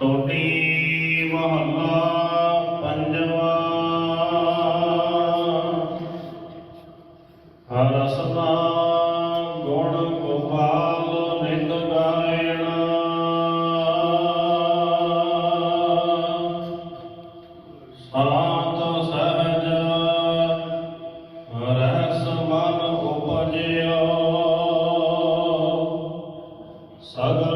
ਟੋਟੀ ਮਹੱਲਾ ਪੰਜਵਾ। ਹਰ ਸਦਾ ਗੁਣ ਗੋਪਾਲ ਨਿਤ ਗਾਇਣ। ਸਾਤ ਸਹਜ ਰਹਿਸ ਮਨ ਉਪਜਿਓ। ਸਗਲ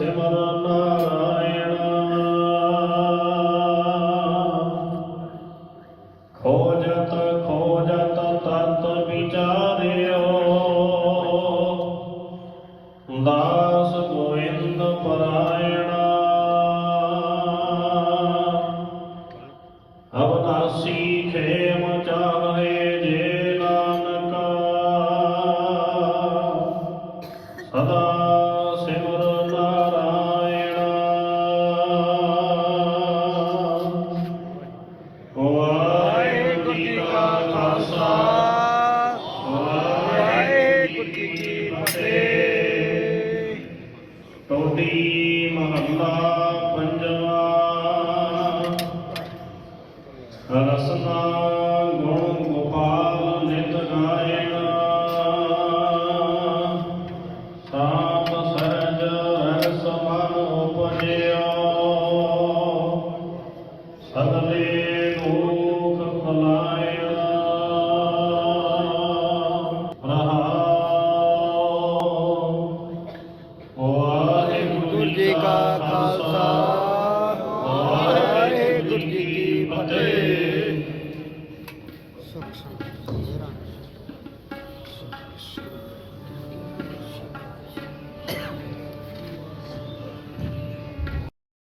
semana ਮਹੱਲਾ ਪੰਜਵਾ ਰਸਨਾ Shit.